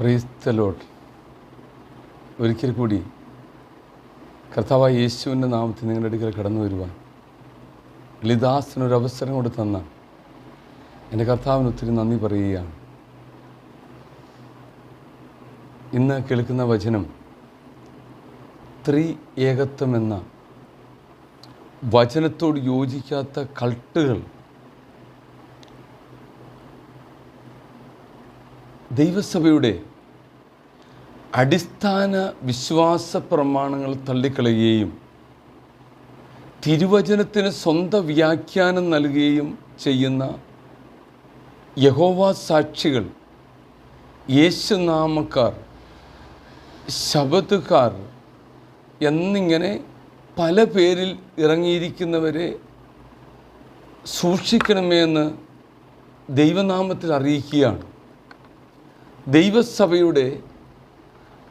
പ്രൈസ്തലോട്ട്. ഒരിക്കൽ കൂടി കർത്താവായ യേശുവിന്റെ നാമത്തിൽ നിങ്ങളുടെ അടുക്കൽ കടന്നു വരുവാൻ. ലിദാസിനൊരവസരം കൂടി തന്ന എന്റെ കർത്താവിന് ഒത്തിരി നന്ദി പറയുകയാണ്. ഇന്ന് കേൾക്കുന്ന വചനം ത്രീ ഏകത്വം എന്ന വചനത്തോട് യോജിക്കാത്ത കൾട്ടുകൾ ദൈവസഭയുടെ അടിസ്ഥാന വിശ്വാസ പ്രമാണങ്ങൾ തള്ളിക്കളയുകയും തിരുവചനത്തിന് സ്വന്തം വ്യാഖ്യാനം നൽകുകയും ചെയ്യുന്ന യഹോവ സാക്ഷികൾ യേശുനാമക്കാർ ശബത്തുകാർ എന്നിങ്ങനെ പല പേരിൽ ഇറങ്ങിയിരിക്കുന്നവരെ സൂക്ഷിക്കണമേ എന്ന് ദൈവനാമത്തിൽ അറിയിക്കുകയാണ്. ദൈവസഭയുടെ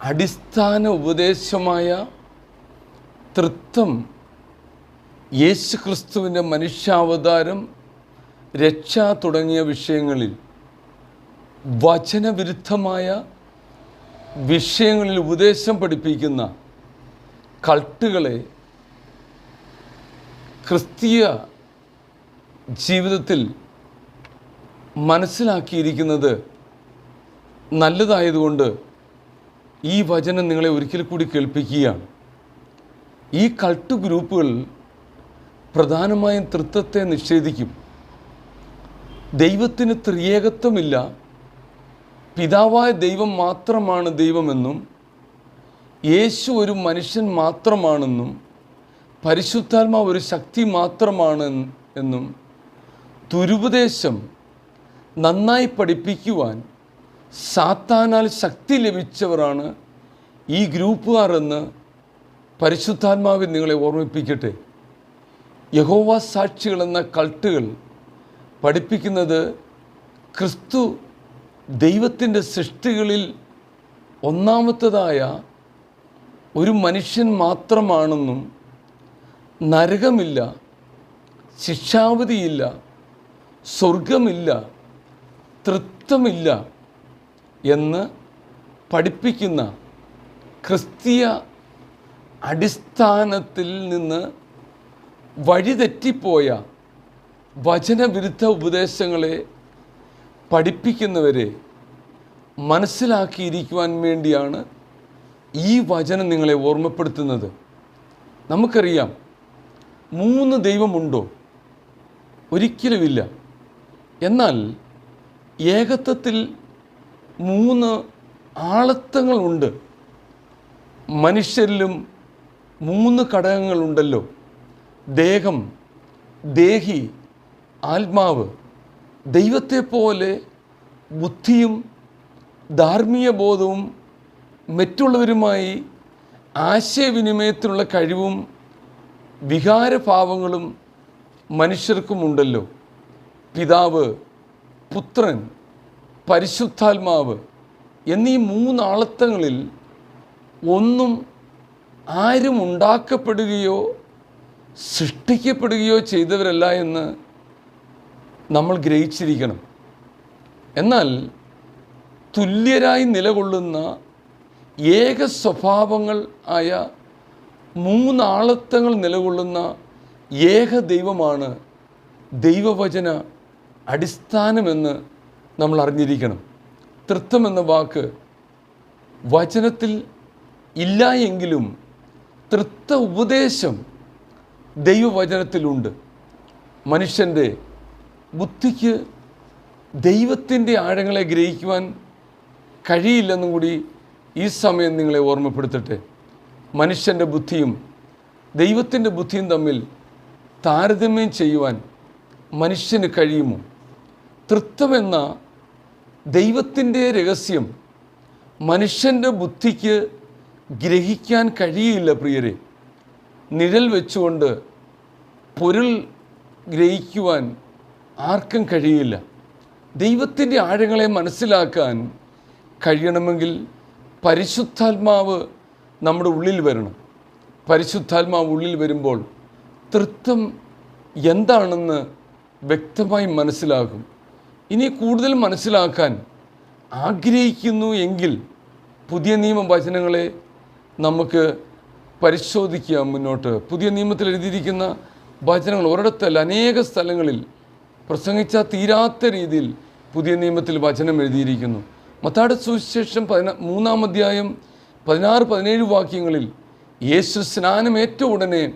അടിസ്ഥാന ഉപദേശമായ തൃത്വം യേശുക്രിസ്തുവിന്റെ മനുഷ്യാവതാരം രക്ഷ തുടങ്ങിയ വിഷയങ്ങളിൽ വചനവിരുദ്ധമായ വിഷയങ്ങളിൽ ഉപദേശം പഠിപ്പിക്കുന്ന കൾട്ടുകളെ ക്രിസ്തീയ ജീവിതത്തിൽ മനസ്സിലാക്കിയിരിക്കുന്നത് നല്ലതായതുകൊണ്ട് ഈ വചനം നിങ്ങളെ ഒരിക്കൽ കൂടി കേൾപ്പിക്കുകയാണ്. ഈ കൾട്ട് ഗ്രൂപ്പുകൾ പ്രധാനമായും തൃത്വത്തെ നിഷേധിക്കും. ദൈവത്തിന് ത്രിയേകത്വമില്ല. പിതാവായ ദൈവം മാത്രമാണ് ദൈവമെന്നും യേശു ഒരു മനുഷ്യൻ മാത്രമാണെന്നും പരിശുദ്ധാത്മാവ് ഒരു ശക്തി മാത്രമാണ് എന്നും ദുരുപദേശം നന്നായി പഠിപ്പിക്കുവാൻ സാത്താനാൽ ശക്തി ലഭിച്ചവരാണ് ഈ ഗ്രൂപ്പുകാർ എന്ന് പരിശുദ്ധാത്മാവിൽ നിങ്ങളെ ഓർമ്മിപ്പിക്കട്ടെ. യഹോവ സാക്ഷികൾ എന്ന കൾട്ടുകൾ പഠിപ്പിക്കുന്നത് ക്രിസ്തു ദൈവത്തിന്റെ സൃഷ്ടികളിൽ ഒന്നാമത്തതായ ഒരു മനുഷ്യൻ മാത്രമാണെന്നും നരകമില്ല ശിക്ഷാവധിയില്ല സ്വർഗമില്ല തൃത്വമില്ല എന്ന് പഠിപ്പിക്കുന്ന ക്രിസ്തീയ അടിസ്ഥാനത്തിൽ നിന്ന് വഴിതെറ്റിപ്പോയ വചനവിരുദ്ധ ഉപദേശങ്ങളെ പഠിപ്പിക്കുന്നവരെ മനസ്സിലാക്കിയിരിക്കുവാൻ വേണ്ടിയാണ് ഈ വചനം നിങ്ങളെ ഓർമ്മപ്പെടുത്തുന്നത്. നമുക്കറിയാം മൂന്ന് ദൈവമുണ്ടോ? ഒരിക്കലുമില്ല. എന്നാൽ ഏകത്വത്തിൽ മൂന്ന് ആളത്വങ്ങളുണ്ട് മനുഷ്യരിലും മൂന്ന് ഘടകങ്ങളുണ്ടല്ലോ. ദേഹം ദേഹി ആത്മാവ്. ദൈവത്തെ പോലെ ബുദ്ധിയും ധാർമ്മിക ബോധവും മറ്റുള്ളവരുമായി ആശയവിനിമയത്തിനുള്ള കഴിവും വികാരഭാവങ്ങളും മനുഷ്യർക്കുമുണ്ടല്ലോ. പിതാവ് പുത്രൻ പരിശുദ്ധാത്മാവ് എന്നീ മൂന്നാളത്തങ്ങളിൽ ഒന്നും ആരും ഉണ്ടാക്കപ്പെടുകയോ സൃഷ്ടിക്കപ്പെടുകയോ ചെയ്തവരല്ല എന്ന് നമ്മൾ ഗ്രഹിച്ചിരിക്കണം. എന്നാൽ തുല്യരായി നിലകൊള്ളുന്ന ഏക സ്വഭാവങ്ങൾ ആയ മൂന്നാളത്തങ്ങൾ നിലകൊള്ളുന്ന ഏക ദൈവമാണ് ദൈവവചന അടിസ്ഥാനമെന്ന് നമ്മൾ അറിഞ്ഞിരിക്കണം. തൃത്വം എന്ന വാക്ക് വചനത്തിൽ ഇല്ല എങ്കിലും തൃത്വ ഉപദേശം ദൈവവചനത്തിലുണ്ട്. മനുഷ്യന്റെ ബുദ്ധിക്ക് ദൈവത്തിന്റെ ആഴങ്ങളെ ഗ്രഹിക്കുവാൻ കഴിയില്ലെന്നും കൂടി ഈ സമയം നിങ്ങളെ ഓർമ്മപ്പെടുത്തട്ടെ. മനുഷ്യന്റെ ബുദ്ധിയും ദൈവത്തിന്റെ ബുദ്ധിയും തമ്മിൽ താരതമ്യം ചെയ്യുവാൻ മനുഷ്യന് കഴിയുമോ? തൃത്വമെന്ന ദൈവത്തിന്റെ രഹസ്യം മനുഷ്യന്റെ ബുദ്ധിക്ക് ഗ്രഹിക്കാൻ കഴിയില്ല പ്രിയരെ. നിഴൽ വെച്ചുകൊണ്ട് പൊരുൾ ഗ്രഹിക്കുവാൻ ആർക്കും കഴിയില്ല. ദൈവത്തിന്റെ ആഴങ്ങളെ മനസ്സിലാക്കാൻ കഴിയണമെങ്കിൽ പരിശുദ്ധാത്മാവ് നമ്മുടെ ഉള്ളിൽ വരണം. പരിശുദ്ധാത്മാവ് ഉള്ളിൽ വരുമ്പോൾ തൃത്വം എന്താണെന്ന് വ്യക്തമായി മനസ്സിലാകും. ഇനി കൂടുതൽ മനസ്സിലാക്കാൻ ആഗ്രഹിക്കുന്നു എങ്കിൽ പുതിയ നിയമ വചനങ്ങളെ നമുക്ക് പരിശോധിക്കുക മുന്നോട്ട്. പുതിയ നിയമത്തിൽ എഴുതിയിരിക്കുന്ന വചനങ്ങൾ ഒരിടത്തല്ല അനേക സ്ഥലങ്ങളിൽ പ്രസംഗിച്ചാൽ തീരാത്ത രീതിയിൽ പുതിയ നിയമത്തിൽ വചനം എഴുതിയിരിക്കുന്നു. മത്താട് സുവിശേഷം പതിന മൂന്നാം അധ്യായം പതിനാറ് പതിനേഴ് വാക്യങ്ങളിൽ യേശു സ്നാനമേറ്റ ഉടനെ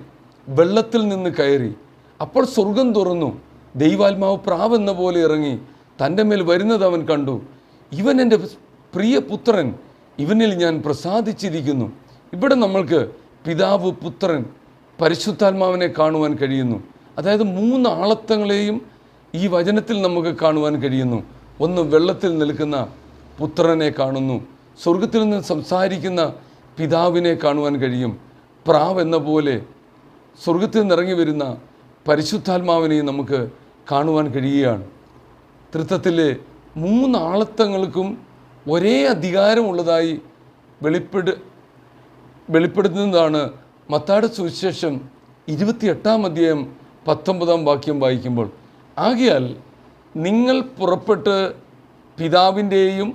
വെള്ളത്തിൽ നിന്ന് കയറി. അപ്പോൾ സ്വർഗം തുറന്നു. ദൈവാത്മാവ് പ്രാവെന്ന പോലെ ഇറങ്ങി. തന്റെ മേൽ വരുന്നത് അവൻ കണ്ടു. ഇവൻ എന്റെ പ്രിയ പുത്രൻ. ഇവനിൽ ഞാൻ പ്രസാദിച്ചിരിക്കുന്നു. ഇവിടെ നമ്മൾക്ക് പിതാവ് പുത്രൻ പരിശുദ്ധാത്മാവിനെ കാണുവാൻ കഴിയുന്നു. അതായത് മൂന്ന് ആളത്വങ്ങളെയും ഈ വചനത്തിൽ നമുക്ക് കാണുവാൻ കഴിയുന്നു. ഒന്ന് വെള്ളത്തിൽ നിൽക്കുന്ന പുത്രനെ കാണുന്നു. സ്വർഗത്തിൽ നിന്ന് സംസാരിക്കുന്ന പിതാവിനെ കാണുവാൻ കഴിയും. പ്രാവ് എന്ന പോലെ സ്വർഗത്തിൽ നിന്നിറങ്ങി വരുന്ന പരിശുദ്ധാത്മാവിനെയും നമുക്ക് കാണുവാൻ കഴിയുകയാണ്. തൃത്വത്തിലെ മൂന്നാളത്തങ്ങൾക്കും ഒരേ അധികാരമുള്ളതായി വെളിപ്പെട് വെളിപ്പെടുത്തുന്നതാണ് മത്താട് സുവിശേഷം ഇരുപത്തിയെട്ടാം അധ്യായം പത്തൊമ്പതാം വാക്യം വായിക്കുമ്പോൾ. ആകയാൽ നിങ്ങൾ പുറപ്പെട്ട് പിതാവിന്റെയും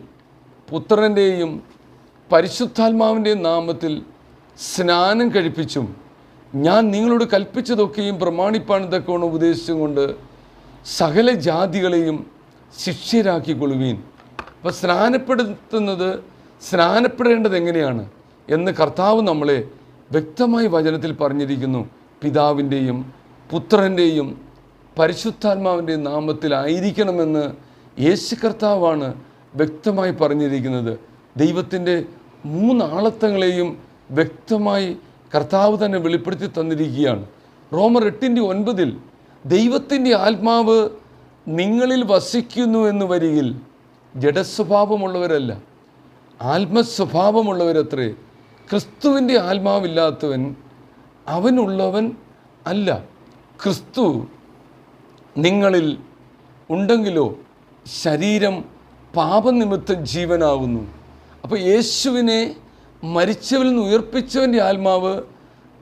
പുത്രന്റെയും പരിശുദ്ധാത്മാവിന്റെയും നാമത്തിൽ സ്നാനം കഴിപ്പിച്ചും ഞാൻ നിങ്ങളോട് കൽപ്പിച്ചതൊക്കെയും പ്രമാണിപ്പാൻ തക്കവണ്ണം ഉപദേശിച്ചും കൊണ്ട് സകല ജാതികളെയും ശിഷ്യരാക്കിക്കൊള്ളുവീൻ. അപ്പോൾ സ്നാനപ്പെടുത്തുന്നത് സ്നാനപ്പെടേണ്ടത് എങ്ങനെയാണ് എന്ന് കർത്താവ് നമ്മളെ വ്യക്തമായി വചനത്തിൽ പറഞ്ഞിരിക്കുന്നു. പിതാവിന്റെയും പുത്രന്റെയും പരിശുദ്ധാത്മാവിന്റെയും നാമത്തിലായിരിക്കണമെന്ന് യേശു കർത്താവാണ് വ്യക്തമായി പറഞ്ഞിരിക്കുന്നത്. ദൈവത്തിന്റെ മൂന്നാളത്തങ്ങളെയും വ്യക്തമായി കർത്താവ് തന്നെ വെളിപ്പെടുത്തി തന്നിരിക്കുകയാണ്. റോമർ എട്ടിന്റെ ഒൻപതിൽ ദൈവത്തിന്റെ ആത്മാവ് നിങ്ങളിൽ വസിക്കുന്നു എന്ന് വരികിൽ ജഡസ്വഭാവമുള്ളവരല്ല. ആത്മസ്വഭാവമുള്ളവരത്രേ. ക്രിസ്തുവിന്റെ ആത്മാവില്ലാത്തവൻ അവനുള്ളവൻ അല്ല. ക്രിസ്തു നിങ്ങളിൽ ഉണ്ടെങ്കിലോ ശരീരം പാപനിമിത്തം ജീവനാകുന്നു അപ്പോൾ യേശുവിനെ മരിച്ചവരിൽ നിന്ന് ഉയർപ്പിച്ചവന്റെ ആത്മാവ്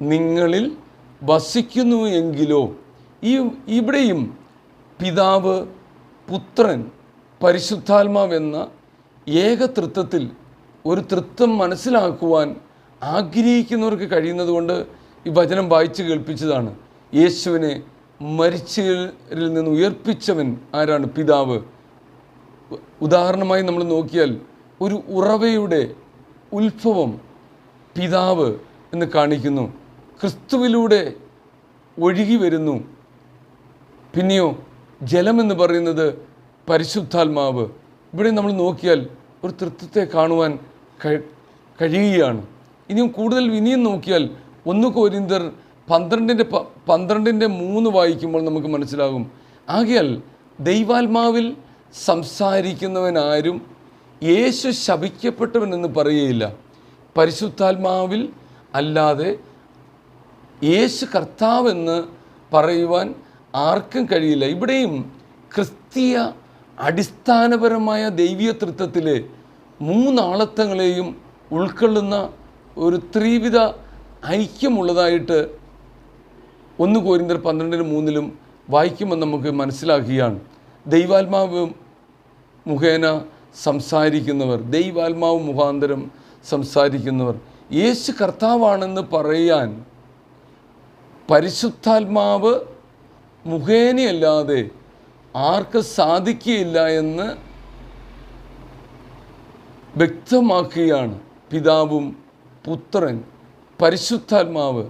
നിങ്ങളിൽ വസിക്കുന്നു എങ്കിലോ ഈ ഇവിടെയും പിതാവ് പുത്രൻ പരിശുദ്ധാത്മാവെന്ന ഏകതൃത്വത്തിൽ ഒരു തൃത്വം മനസ്സിലാക്കുവാൻ ആഗ്രഹിക്കുന്നവർക്ക് കഴിയുന്നതുകൊണ്ട് ഈ വചനം വായിച്ച് കേൾപ്പിച്ചതാണ്. യേശുവിനെ മരിച്ചവരിൽ നിന്ന് ഉയർപ്പിച്ചവൻ ആരാണ്? പിതാവ്. ഉദാഹരണമായി നമ്മൾ നോക്കിയാൽ ഒരു ഉറവയുടെ ഉത്ഭവം പിതാവ് എന്ന് കാണിക്കുന്നു. ക്രിസ്തുവിലൂടെ ഒഴുകി വരുന്നു. പിന്നെയോ ജലമെന്ന് പറയുന്നത് പരിശുദ്ധാത്മാവ്. ഇവിടെ നമ്മൾ നോക്കിയാൽ ഒരു തൃത്വത്തെ കാണുവാൻ കഴി- കഴിയുകയാണ്. ഇനിയും കൂടുതൽ ഇനിയും നോക്കിയാൽ ഒന്ന് കോരിന്തർ പന്ത്രണ്ടിന്റെ പന്ത്രണ്ടിന്റെ മൂന്ന് വായിക്കുമ്പോൾ നമുക്ക് മനസ്സിലാകും. ആകയാൽ ദൈവാത്മാവിൽ സംസാരിക്കുന്നവനാരും യേശു ശപിക്കപ്പെട്ടവനെന്ന് പറയുകയില്ല. പരിശുദ്ധാത്മാവിൽ അല്ലാതെ യേശു കർത്താവെന്ന് പറയുവാൻ ആർക്കും കഴിയില്ല. ഇവിടെയും ക്രിസ്തീയ അടിസ്ഥാനപരമായ ദൈവീയ തൃത്വത്തിലെ മൂന്നാളത്വങ്ങളെയും ഉൾക്കൊള്ളുന്ന ഒരു ത്രിവിധ ഐക്യമുള്ളതായിട്ട് ഒന്ന് കോരിന്തർ പന്ത്രണ്ടിന് മൂന്നിലും വായിക്കുമ്പോൾ നമുക്ക് മനസ്സിലാക്കുകയാണ് ദൈവാത്മാവ് മുഖേന സംസാരിക്കുന്നവർ ദൈവാത്മാവ് മുഖാന്തരം സംസാരിക്കുന്നവർ. യേശു കർത്താവാണെന്ന് പറയാൻ പരിശുദ്ധാത്മാവ് മുഖേനയല്ലാതെ ആർക്ക് സാധിക്കുകയില്ല എന്ന് വ്യക്തമാക്കുകയാണ് പിതാവും പുത്രൻ പരിശുദ്ധാത്മാവ്.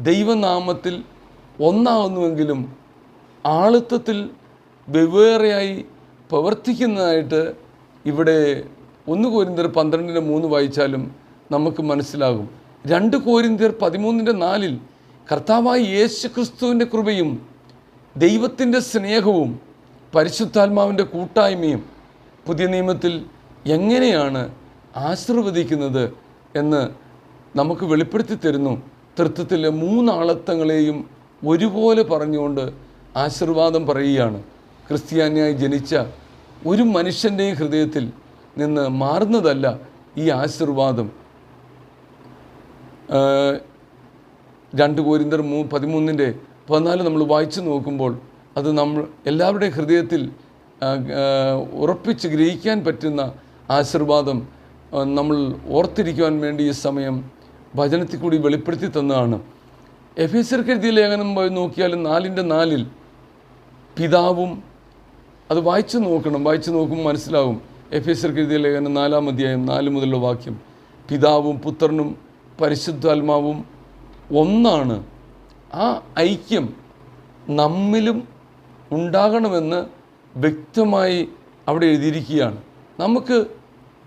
ദൈവനാമത്തിൽ ഒന്നാകുന്നുവെങ്കിലും ആളിത്വത്തിൽ വെവ്വേറെയായി പ്രവർത്തിക്കുന്നതായിട്ട് ഇവിടെ ഒന്ന് കോരിന്തർ പന്ത്രണ്ടിന്റെ മൂന്ന് വായിച്ചാലും നമുക്ക് മനസ്സിലാകും. രണ്ട് കോരിന്തർ പതിമൂന്നിന്റെ നാലിൽ കർത്താവായ യേശു ക്രിസ്തുവിന്റെ കൃപയും ദൈവത്തിന്റെ സ്നേഹവും പരിശുദ്ധാത്മാവിന്റെ കൂട്ടായ്മയും പുതിയ നിയമത്തിൽ എങ്ങനെയാണ് ആശീർവദിക്കുന്നത് എന്ന് നമുക്ക് വെളിപ്പെടുത്തി തരുന്നു. തൃത്വത്തിലെ മൂന്നാളത്തങ്ങളെയും ഒരുപോലെ പറഞ്ഞുകൊണ്ട് ആശീർവാദം പറയുകയാണ്. ക്രിസ്ത്യാനിയായി ജനിച്ച ഒരു മനുഷ്യന്റെയും ഹൃദയത്തിൽ നിന്ന് മാറുന്നതല്ല ഈ ആശീർവാദം. രണ്ട് കോരിന്തർ മൂ പതിമൂന്നിന്റെ പതിനാല് നമ്മൾ വായിച്ചു നോക്കുമ്പോൾ അത് നമ്മൾ എല്ലാവരുടെയും ഹൃദയത്തിൽ ഉറപ്പിച്ച് ഗ്രഹിക്കാൻ പറ്റുന്ന ആശീർവാദം നമ്മൾ ഓർത്തിരിക്കുവാൻ വേണ്ടി ഈ സമയം ഭജനത്തിൽ കൂടി വെളിപ്പെടുത്തി തന്നതാണ്. എഫ് എസ് എഴുതിയ ലേഖനം പോയി നോക്കിയാൽ നാലിന്റെ നാലിൽ പിതാവും അത് വായിച്ചു നോക്കണം വായിച്ചു നോക്കുമ്പോൾ മനസ്സിലാവും. എഫ് എസ് എഴുതിയ ലേഖനം നാലാം അധ്യായം നാല് മുതലുള്ള വാക്യം പിതാവും പുത്രനും പരിശുദ്ധാത്മാവും ഒന്നാണ് ആ ഐക്യം നമ്മിലും ഉണ്ടാകണമെന്ന് വ്യക്തമായി അവിടെ എഴുതിയിരിക്കുകയാണ്. നമുക്ക്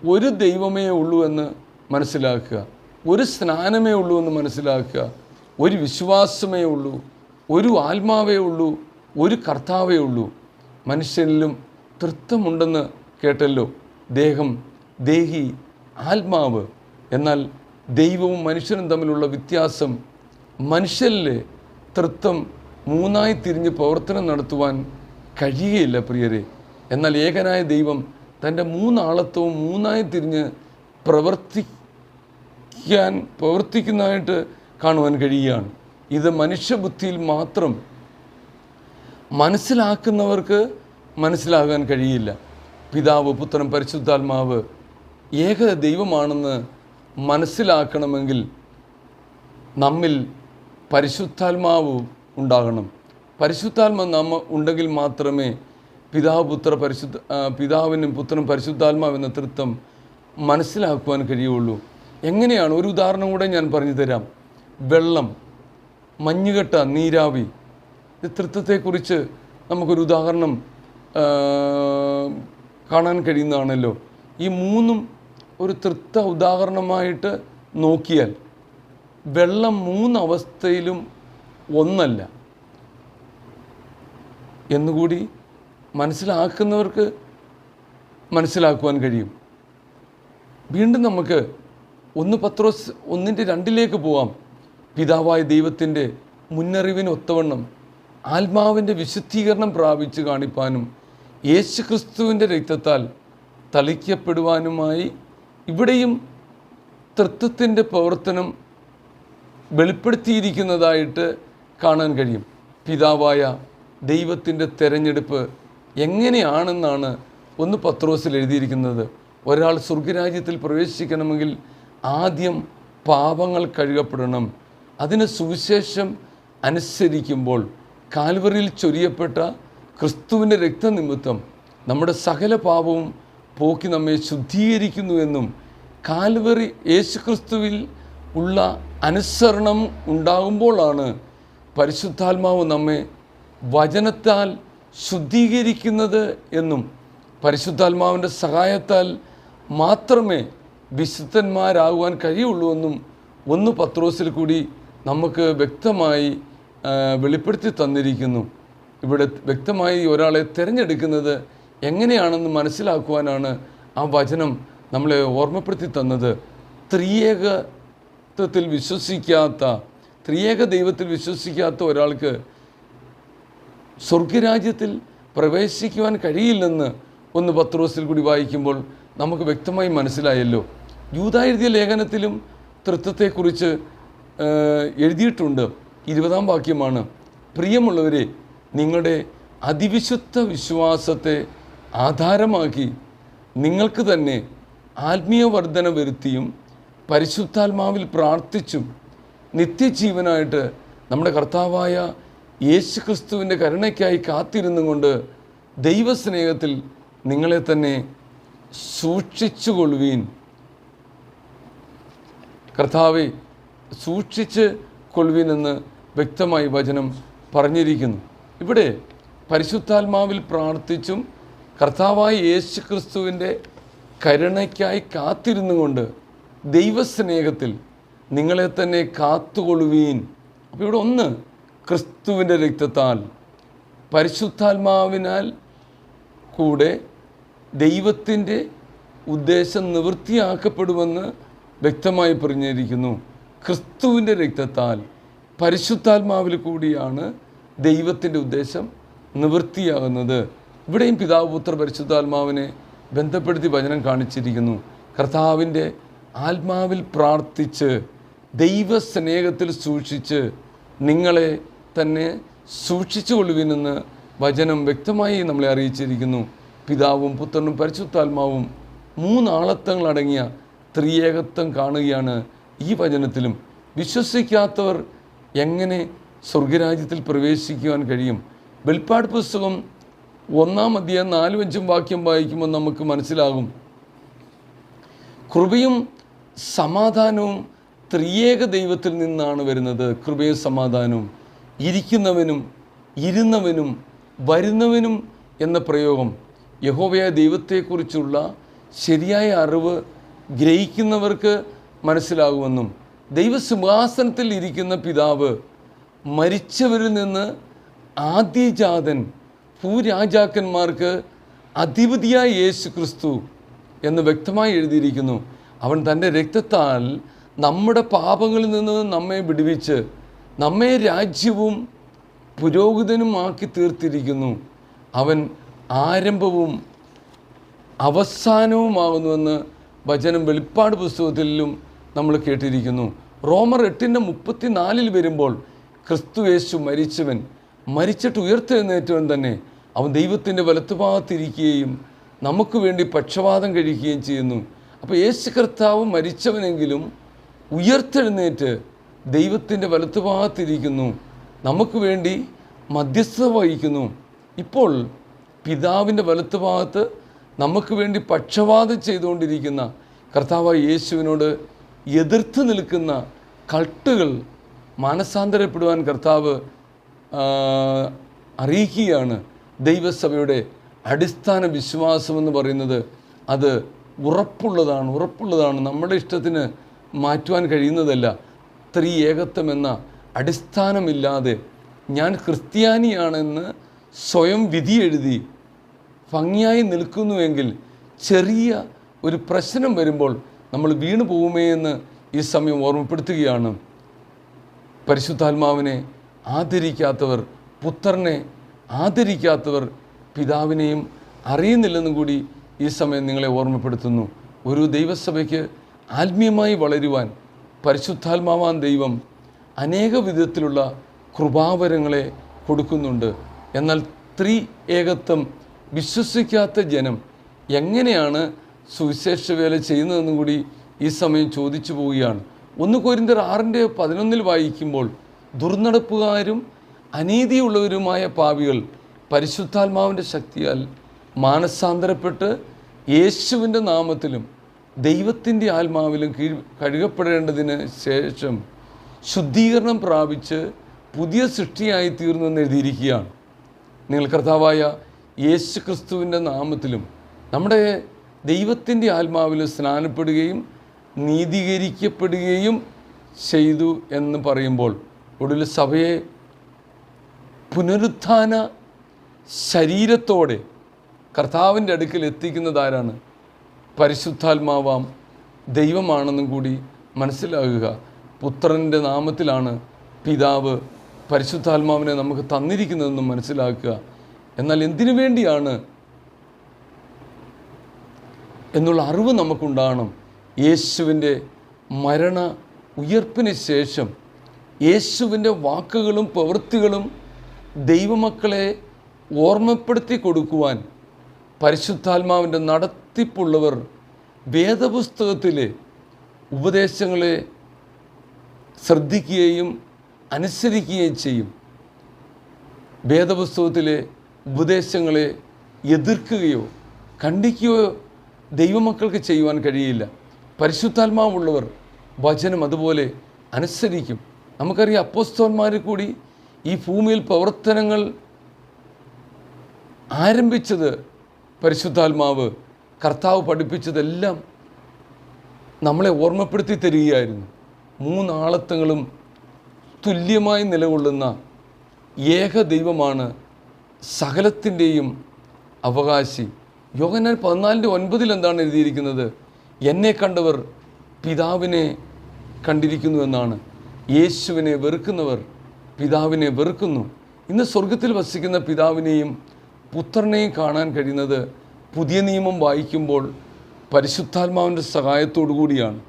ഒരു ദൈവമേ ഉള്ളൂ എന്ന് മനസ്സിലാക്കുക ഒരു സ്നാനമേ ഉള്ളൂ എന്ന് മനസ്സിലാക്കുക ഒരു വിശ്വാസമേ ഉള്ളൂ ഒരു ആത്മാവേ ഉള്ളൂ ഒരു കർത്താവേ ഉള്ളൂ. മനുഷ്യനിലും തൃത്വമുണ്ടെന്ന് കേട്ടല്ലോ. ദേഹം ദേഹി ആത്മാവ്. എന്നാൽ ദൈവവും മനുഷ്യനും തമ്മിലുള്ള വ്യത്യാസം മനുഷ്യരിലെ തൃത്വം മൂന്നായി തിരിഞ്ഞ് പ്രവർത്തനം നടത്തുവാൻ കഴിയുകയില്ല പ്രിയരെ. എന്നാൽ ഏകനായ ദൈവം തന്റെ മൂന്നാളത്വവും മൂന്നായി തിരിഞ്ഞ് പ്രവർത്തിക്കാൻ പ്രവർത്തിക്കുന്നതായിട്ട് കാണുവാൻ കഴിയുകയാണ്. ഇത് മനുഷ്യബുദ്ധിയിൽ മാത്രം മനസ്സിലാക്കുന്നവർക്ക് മനസ്സിലാകാൻ കഴിയില്ല. പിതാവ് പുത്രൻ പരിശുദ്ധാത്മാവ് ഏക ദൈവമാണെന്ന് മനസ്സിലാക്കണമെങ്കിൽ നമ്മിൽ പരിശുദ്ധാത്മാവ് ഉണ്ടാകണം. പരിശുദ്ധാത്മ നമ്മ ഉണ്ടെങ്കിൽ മാത്രമേ പിതാവ് പുത്ര പരിശുദ്ധ പിതാവിനും പുത്രനും പരിശുദ്ധാത്മാവ് എന്ന തൃത്വം മനസ്സിലാക്കുവാൻ കഴിയുള്ളൂ. എങ്ങനെയാണ്? ഒരു ഉദാഹരണം കൂടെ ഞാൻ പറഞ്ഞു തരാം. വെള്ളം മഞ്ഞുകെട്ട നീരാവി. തൃത്വത്തെക്കുറിച്ച് നമുക്കൊരു ഉദാഹരണം കാണാൻ കഴിയുന്നതാണല്ലോ. ഈ മൂന്നും ഒരു തൃത്വ ഉദാഹരണമായിട്ട് നോക്കിയാൽ വെള്ളം മൂന്നവസ്ഥയിലും ഒന്നല്ല. എന്നുകൂടി മനസ്സിലാക്കുന്നവർക്ക് മനസ്സിലാക്കുവാൻ കഴിയും. വീണ്ടും നമുക്ക് ഒന്ന് പത്രോസ് ഒന്നിന്റെ രണ്ടിലേക്ക് പോവാം. പിതാവായ ദൈവത്തിന്റെ മുന്നറിവിന് ഒത്തവണ്ണം ആത്മാവിന്റെ വിശുദ്ധീകരണം പ്രാപിച്ച് കാണിപ്പാനും യേശു ക്രിസ്തുവിന്റെ രക്തത്താൽ തളിക്കപ്പെടുവാനുമായി ഇവിടെയും തൃത്വത്തിന്റെ പ്രവർത്തനം വെളിപ്പെടുത്തിയിരിക്കുന്നതായിട്ട് കാണാൻ കഴിയും. പിതാവായ ദൈവത്തിന്റെ തെരഞ്ഞെടുപ്പ് എങ്ങനെയാണെന്നാണ് ഒന്ന് പത്രോസിൽ എഴുതിയിരിക്കുന്നത്. ഒരാൾ സ്വർഗരാജ്യത്തിൽ പ്രവേശിക്കണമെങ്കിൽ ആദ്യം പാപങ്ങൾ കഴുകപ്പെടണം. അതിന് സുവിശേഷം അനുസരിക്കുമ്പോൾ കാൽവറിയിൽ ചൊരിയപ്പെട്ട ക്രിസ്തുവിന്റെ രക്തനിമിത്തം നമ്മുടെ സകല പാപവും പോക്കി നമ്മെ ശുദ്ധീകരിക്കുന്നു എന്നും കാൽവറി യേശുക്രിസ്തുവിൽ ഉള്ള അനുസരണം ഉണ്ടാകുമ്പോഴാണ് പരിശുദ്ധാത്മാവ് നമ്മെ വചനത്താൽ ശുദ്ധീകരിക്കുന്നത് എന്നും പരിശുദ്ധാത്മാവിന്റെ സഹായത്താൽ മാത്രമേ വിശുദ്ധന്മാരാകുവാൻ കഴിയുള്ളൂ എന്നും ഒന്ന് പത്രോസിൽ കൂടി നമുക്ക് വ്യക്തമായി വെളിപ്പെടുത്തി തന്നിരിക്കുന്നു. ഇവിടെ വ്യക്തമായി ഒരാളെ തിരഞ്ഞെടുക്കുന്നത് എങ്ങനെയാണെന്ന് മനസ്സിലാക്കുവാനാണ് ആ വചനം നമ്മളെ ഓർമ്മപ്പെടുത്തി തന്നത്. ത്രിയേകത്വത്തിൽ വിശ്വസിക്കാത്ത ത്രിയേക ദൈവത്തിൽ വിശ്വസിക്കാത്ത ഒരാൾക്ക് സ്വർഗരാജ്യത്തിൽ പ്രവേശിക്കുവാൻ കഴിയില്ലെന്ന് ഒന്ന് പത്രോസിൽ കൂടി വായിക്കുമ്പോൾ നമുക്ക് വ്യക്തമായി മനസ്സിലായല്ലോ. യൂത എഴുതിയ ലേഖനത്തിലും തൃത്വത്തെക്കുറിച്ച് എഴുതിയിട്ടുണ്ട്. ഇരുപതാം വാക്യമാണ് പ്രിയമുള്ളവരെ നിങ്ങളുടെ അതിവിശുദ്ധ വിശ്വാസത്തെ ആധാരമാക്കി നിങ്ങൾക്ക് തന്നെ ആത്മീയവർദ്ധന വരുത്തിയും പരിശുദ്ധാത്മാവിൽ പ്രാർത്ഥിച്ചും നിത്യജീവനായിട്ട് നമ്മുടെ കർത്താവായ യേശു ക്രിസ്തുവിന്റെ കരുണയ്ക്കായി കാത്തിരുന്നുകൊണ്ട് ദൈവസ്നേഹത്തിൽ നിങ്ങളെ തന്നെ സൂക്ഷിച്ചുകൊള്ളുവീൻ. കർത്താവെ സൂക്ഷിച്ച് കൊള്ളുവീനെന്ന് വ്യക്തമായി വചനം പറഞ്ഞിരിക്കുന്നു. ഇവിടെ പരിശുദ്ധാത്മാവിൽ പ്രാർത്ഥിച്ചും കർത്താവായ യേശു ക്രിസ്തുവിന്റെ കരുണയ്ക്കായി കാത്തിരുന്നു കൊണ്ട് ദൈവസ്നേഹത്തിൽ നിങ്ങളെ തന്നെ കാത്തുകൊള്ളുവീൻ. അപ്പോൾ ഇവിടെ ഒന്ന് ക്രിസ്തുവിന്റെ രക്തത്താൽ പരിശുദ്ധാത്മാവിനാൽ കൂടെ ദൈവത്തിന്റെ ഉദ്ദേശം നിവൃത്തിയാക്കപ്പെടുമെന്ന് വ്യക്തമായി പറഞ്ഞിരിക്കുന്നു. ക്രിസ്തുവിന്റെ രക്തത്താൽ പരിശുദ്ധാത്മാവിൽ കൂടിയാണ് ദൈവത്തിന്റെ ഉദ്ദേശം നിവൃത്തിയാകുന്നത്. ഇവിടെയും പിതാവ് പുത്ര പരിശുദ്ധാത്മാവിനെ ബന്ധപ്പെടുത്തി വചനം കാണിച്ചിരിക്കുന്നു. കർത്താവിന്റെ ആത്മാവിൽ പ്രാർത്ഥിച്ച് ദൈവസ്നേഹത്തിൽ സൂക്ഷിച്ച് നിങ്ങളെ തന്നെ സൂക്ഷിച്ചു കൊള്ളുവിനെന്ന് വചനം വ്യക്തമായി നമ്മളെ അറിയിച്ചിരിക്കുന്നു. പിതാവും പുത്രനും പരിശുദ്ധാത്മാവും മൂന്നാളത്വങ്ങളടങ്ങിയ ത്രിയേകത്വം കാണുകയാണ് ഈ വചനത്തിലും. വിശ്വസിക്കാത്തവർ എങ്ങനെ സ്വർഗരാജ്യത്തിൽ പ്രവേശിക്കുവാൻ കഴിയും? വെളിപ്പാട് പുസ്തകം ഒന്നാം അധ്യായം നാലും അഞ്ചും വാക്യം വായിക്കുമ്പോൾ നമുക്ക് മനസ്സിലാകും. കൃപയും സമാധാനവും ത്രിയേക ദൈവത്തിൽ നിന്നാണ് വരുന്നത്. കൃപയും സമാധാനവും. ഇരിക്കുന്നവനും ഇരുന്നവനും വരുന്നവനും എന്ന പ്രയോഗം. യഹോവയായ ദൈവത്തെക്കുറിച്ചുള്ള ശരിയായ അറിവ് ഗ്രഹിക്കുന്നവർക്ക് മനസ്സിലാകുമെന്നും ദൈവസിംഹാസനത്തിൽ ഇരിക്കുന്ന പിതാവ് മരിച്ചവരിൽ നിന്ന് ആദ്യജാതൻ ഭൂരാജാക്കന്മാർക്ക് അധിപതിയായ യേശു ക്രിസ്തു എന്ന് വ്യക്തമായി എഴുതിയിരിക്കുന്നു. അവൻ തന്റെ രക്തത്താൽ നമ്മുടെ പാപങ്ങളിൽ നിന്ന് നമ്മെ വിടുവിച്ച് നമ്മെ രാജ്യവും പുരോഹിതനുമാക്കി തീർത്തിരിക്കുന്നു. അവൻ ആരംഭവും അവസാനവുമാകുന്നുവെന്ന് വചനം വെളിപ്പാട് പുസ്തകത്തിലും നമ്മൾ കേട്ടിരിക്കുന്നു. റോമർ എട്ടിന്റെ മുപ്പത്തിനാലിൽ വരുമ്പോൾ ക്രിസ്തു യേശു മരിച്ചവൻ മരിച്ചിട്ട് ഉയർത്തെഴുന്നേറ്റവൻ തന്നെ. അവൻ ദൈവത്തിന്റെ വലത്തുഭാഗത്തിരിക്കുകയും നമുക്ക് വേണ്ടി പക്ഷപാതം കഴിക്കുകയും ചെയ്യുന്നു. അപ്പോൾ യേശു കർത്താവ് മരിച്ചവനെങ്കിലും ഉയർത്തെഴുന്നേറ്റ് ദൈവത്തിന്റെ വലത്തുഭാഗത്തിരിക്കുന്നു നമുക്ക് വേണ്ടി മധ്യസ്ഥത വഹിക്കുന്നു. ഇപ്പോൾ പിതാവിന്റെ വലത്തുഭാഗത്ത് നമുക്ക് വേണ്ടി പക്ഷപാതം ചെയ്തുകൊണ്ടിരിക്കുന്ന കർത്താവായ യേശുവിനോട് എതിർത്ത് നിൽക്കുന്ന കൾട്ടുകൾ മാനസാന്തരപ്പെടുവാൻ കർത്താവ് അറിയിക്കുകയാണ്. ദൈവസഭയുടെ അടിസ്ഥാന വിശ്വാസമെന്ന് പറയുന്നത് അത് ഉറപ്പുള്ളതാണ് ഉറപ്പുള്ളതാണ്. നമ്മുടെ ഇഷ്ടത്തിന് മാറ്റുവാൻ കഴിയുന്നതല്ല. സ്ത്രീ ഏകത്വം എന്ന അടിസ്ഥാനമില്ലാതെ ഞാൻ ക്രിസ്ത്യാനിയാണെന്ന് സ്വയം വിധി എഴുതി ഭംഗിയായി നിൽക്കുന്നുവെങ്കിൽ ചെറിയ ഒരു പ്രശ്നം വരുമ്പോൾ നമ്മൾ വീണു പോകുമേ എന്ന് ഈ സമയം ഓർമ്മപ്പെടുത്തുകയാണ്. പരിശുദ്ധാത്മാവിനെ ആദരിക്കാത്തവർ പുത്രനെ ആദരിക്കാത്തവർ പിതാവിനെയും അറിയുന്നില്ലെന്നും കൂടി ഈ സമയം നിങ്ങളെ ഓർമ്മപ്പെടുത്തുന്നു. ഒരു ദൈവസഭയ്ക്ക് ആത്മീയമായി വളരുവാൻ പരിശുദ്ധാത്മാവാൻ ദൈവം അനേക വിധത്തിലുള്ള കൃപാവരങ്ങളെ കൊടുക്കുന്നുണ്ട്. എന്നാൽ ത്രീ ഏകത്വം വിശ്വസിക്കാത്ത ജനം എങ്ങനെയാണ് സുവിശേഷ വേല ചെയ്യുന്നതെന്നും കൂടി ഈ സമയം ചോദിച്ചു പോവുകയാണ്. ഒന്ന് കോരിന്തർ ആറിന്റെ പതിനൊന്നിൽ വായിക്കുമ്പോൾ ദുർനടപ്പുകാരും അനീതിയുള്ളവരുമായ പാവികൾ പരിശുദ്ധാത്മാവിന്റെ ശക്തിയാൽ മാനസാന്തരപ്പെട്ട് യേശുവിന്റെ നാമത്തിലും ദൈവത്തിന്റെ ആത്മാവിലും കീഴ് കഴുകപ്പെടേണ്ടതിന് ശേഷം ശുദ്ധീകരണം പ്രാപിച്ച് പുതിയ സൃഷ്ടിയായി തീർന്നു എന്ന് എഴുതിയിരിക്കുകയാണ്. നിങ്ങൾ കർത്താവായ യേശു ക്രിസ്തുവിന്റെ നാമത്തിലും നമ്മുടെ ദൈവത്തിന്റെ ആത്മാവിൽ സ്നാനപ്പെടുകയും നീതീകരിക്കപ്പെടുകയും ചെയ്തു എന്ന് പറയുമ്പോൾ ഒടുവിൽ സഭയെ പുനരുത്ഥാന ശരീരത്തോടെ കർത്താവിന്റെ അടുക്കൽ എത്തിക്കുന്നത് ആരാണ്? പരിശുദ്ധാത്മാവാം ദൈവമാണെന്നും കൂടി മനസ്സിലാകുക. പുത്രന്റെ നാമത്തിലാണ് പിതാവ് പരിശുദ്ധാത്മാവിനെ നമുക്ക് തന്നിരിക്കുന്നതെന്നും മനസ്സിലാക്കുക. എന്നാൽ എന്തിനു വേണ്ടിയാണ് എന്നുള്ള അറിവ് നമുക്കുണ്ടാകണം. യേശുവിന്റെ മരണ ഉയർപ്പിന് ശേഷം യേശുവിന്റെ വാക്കുകളും പ്രവൃത്തികളും ദൈവമക്കളെ ഓർമ്മപ്പെടുത്തി കൊടുക്കുവാൻ പരിശുദ്ധാത്മാവിന്റെ നടത്തിപ്പുള്ളവർ വേദപുസ്തകത്തിലെ ഉപദേശങ്ങളെ ശ്രദ്ധിക്കുകയും അനുസരിക്കുകയും ചെയ്യും. വേദപുസ്തകത്തിലെ ഉപദേശങ്ങളെ എതിർക്കുകയോ ഖണ്ഡിക്കുകയോ ദൈവമക്കൾക്ക് ചെയ്യുവാൻ കഴിയില്ല. പരിശുദ്ധാത്മാവുള്ളവർ വചനം അതുപോലെ അനുസരിക്കും. നമുക്കറിയാം അപ്പോസ്തോന്മാർ കൂടി ഈ ഭൂമിയിൽ പ്രവർത്തനങ്ങൾ ആരംഭിച്ചത് പരിശുദ്ധാത്മാവ് കർത്താവ് പഠിപ്പിച്ചതെല്ലാം നമ്മളെ ഓർമ്മപ്പെടുത്തി തരികയായിരുന്നു. മൂന്നാളത്തങ്ങളും തുല്യമായി നിലകൊള്ളുന്ന ഏക ദൈവമാണ് സകലത്തിന്റെയും അവകാശി. യോഗനാൻ പതിനാലിന്റെ ഒൻപതിൽ എന്താണ് എഴുതിയിരിക്കുന്നത്? എന്നെ കണ്ടവർ പിതാവിനെ കണ്ടിരിക്കുന്നു എന്നാണ്. യേശുവിനെ വെറുക്കുന്നവർ പിതാവിനെ വെറുക്കുന്നു ഇന്ന് സ്വർഗത്തിൽ വസിക്കുന്ന പിതാവിനെയും പുത്രനെയും കാണാൻ കഴിയുന്നത് പുതിയ നിയമം വായിക്കുമ്പോൾ പരിശുദ്ധാത്മാവിന്റെ സഹായത്തോടു കൂടിയാണ്.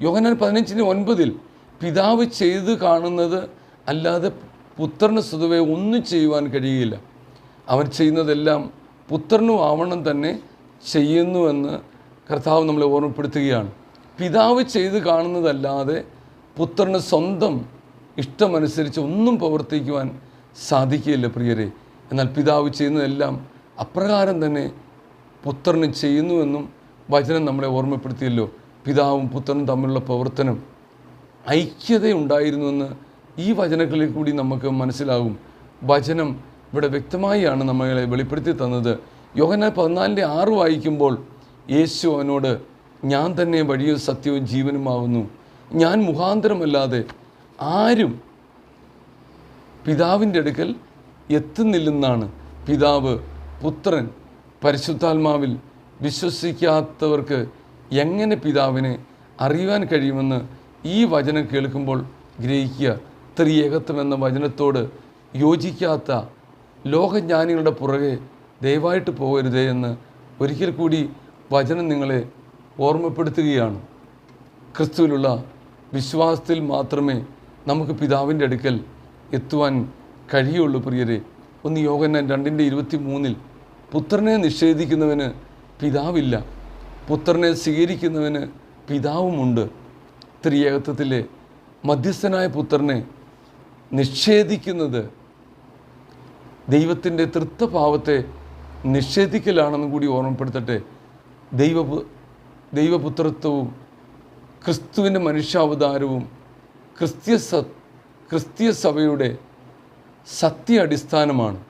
യോഹനാൻ പതിനഞ്ചിന് ഒൻപതിൽ പിതാവ് ചെയ്ത് കാണുന്നത് അല്ലാതെ പുത്രന് സ്വതവേ ഒന്നും ചെയ്യുവാൻ കഴിയില്ല. അവൻ ചെയ്യുന്നതെല്ലാം പുത്രനും ആവണം തന്നെ ചെയ്യുന്നുവെന്ന് കർത്താവ് നമ്മളെ ഓർമ്മപ്പെടുത്തുകയാണ്. പിതാവ് ചെയ്ത് കാണുന്നതല്ലാതെ പുത്രന് സ്വന്തം ഇഷ്ടമനുസരിച്ച് ഒന്നും പ്രവർത്തിക്കുവാൻ സാധിക്കുകയില്ല പ്രിയരെ. എന്നാൽ പിതാവ് ചെയ്യുന്നതെല്ലാം അപ്രകാരം തന്നെ പുത്രന് ചെയ്യുന്നുവെന്നും വചനം നമ്മളെ ഓർമ്മപ്പെടുത്തിയല്ലോ. പിതാവും പുത്രനും തമ്മിലുള്ള പ്രവർത്തനം ഐക്യതയുണ്ടായിരുന്നുവെന്ന് ഈ വചനങ്ങളിൽ കൂടി നമുക്ക് മനസ്സിലാകും. വചനം ഇവിടെ വ്യക്തമായാണ് നമ്മളെ വെളിപ്പെടുത്തി തന്നത്. യോഹന പതിനാലിന്റെ ആറ് വായിക്കുമ്പോൾ യേശു അവനോട് ഞാൻ തന്നെ വഴിയും സത്യവും ജീവനുമാവുന്നു ഞാൻ മുഖാന്തരമല്ലാതെ ആരും പിതാവിന്റെ അടുക്കൽ എത്തുന്നില്ലെന്നാണ് പിതാവ് പുത്രൻ പരിശുദ്ധാത്മാവിൽ വിശ്വസിക്കാത്തവർക്ക് എങ്ങനെ പിതാവിനെ അറിയുവാൻ കഴിയുമെന്ന് ഈ വചനം കേൾക്കുമ്പോൾ ഗ്രഹിക്കുക. ത്രിയേകത്വം എന്ന വചനത്തോട് യോജിക്കാത്ത ലോകജ്ഞാനികളുടെ പുറകെ ദയവായിട്ട് പോകരുതേ എന്ന് ഒരിക്കൽ കൂടി വചനം നിങ്ങളെ ഓർമ്മപ്പെടുത്തുകയാണ്. ക്രിസ്തുവിലുള്ള വിശ്വാസത്തിൽ മാത്രമേ നമുക്ക് പിതാവിന്റെ അടുക്കൽ എത്തുവാൻ കഴിയുള്ളൂ പ്രിയരെ. ഒന്ന് യോഗന്നാൻ രണ്ടിന്റെ ഇരുപത്തി മൂന്നിൽ പുത്രനെ നിഷേധിക്കുന്നവന് പിതാവില്ല പുത്രനെ സ്വീകരിക്കുന്നവന് പിതാവുമുണ്ട്. ത്രിയേകത്വത്തിലെ മധ്യസ്ഥനായ പുത്രനെ നിഷേധിക്കുന്നത് ദൈവത്തിന്റെ തൃത്വഭാവത്തെ നിഷേധിക്കലാണെന്ന് കൂടി ഓർമ്മപ്പെടുത്തട്ടെ. ദൈവ ദൈവപുത്രത്വവും ക്രിസ്തുവിന്റെ മനുഷ്യാവതാരവും ക്രിസ്ത്യ സ ക്രിസ്തീയ സഭയുടെ സത്യ അടിസ്ഥാനമാണ്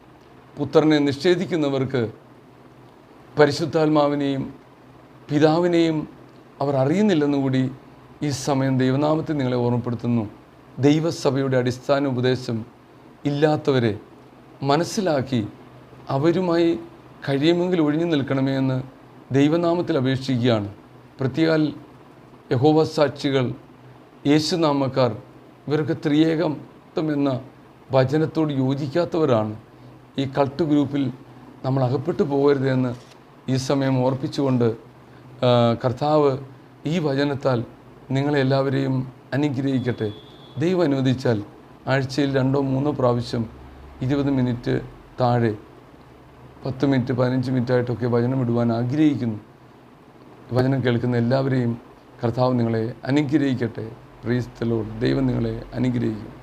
പുത്രനെ നിഷേധിക്കുന്നവർക്ക് പരിശുദ്ധാത്മാവിനെയും പിതാവിനെയും അവർ അറിയുന്നില്ലെന്ന് കൂടി ഈ സമയം ദൈവനാമത്തെ നിങ്ങളെ ഓർമ്മപ്പെടുത്തുന്നു. ദൈവസഭയുടെ അടിസ്ഥാന ഉപദേശം ഇല്ലാത്തവരെ മനസ്സിലാക്കി അവരുമായി കഴിയുമെങ്കിൽ ഒഴിഞ്ഞു നിൽക്കണമേ എന്ന് ദൈവനാമത്തിൽ അപേക്ഷിക്കുകയാണ്. പ്രത്യേകാൽ യഹോവ സാക്ഷികൾ യേശുനാമക്കാർ ഇവർക്ക് ത്രിയേകം എന്ന വചനത്തോട് യോജിക്കാത്തവരാണ് ഈ കൾട്ട് ഗ്രൂപ്പിൽ നമ്മൾ അകപ്പെട്ടു പോകരുതെന്ന് ഈ സമയം ഓർപ്പിച്ചുകൊണ്ട് കർത്താവ് ഈ വചനത്താൽ നിങ്ങളെല്ലാവരെയും അനുഗ്രഹിക്കട്ടെ. ദൈവം അനുവദിച്ചാൽ ആഴ്ചയിൽ രണ്ടോ മൂന്നോ പ്രാവശ്യം ഇരുപത് മിനിറ്റ് താഴെ പത്ത് മിനിറ്റ് പതിനഞ്ച് മിനിറ്റായിട്ടൊക്കെ വചനം ഇടുവാൻ ആഗ്രഹിക്കുന്നു. വചനം കേൾക്കുന്ന എല്ലാവരെയും കർത്താവ് നിങ്ങളെ അനുഗ്രഹിക്കട്ടെ. പ്രീസ്തലോട് ദൈവം നിങ്ങളെ അനുഗ്രഹിക്കും.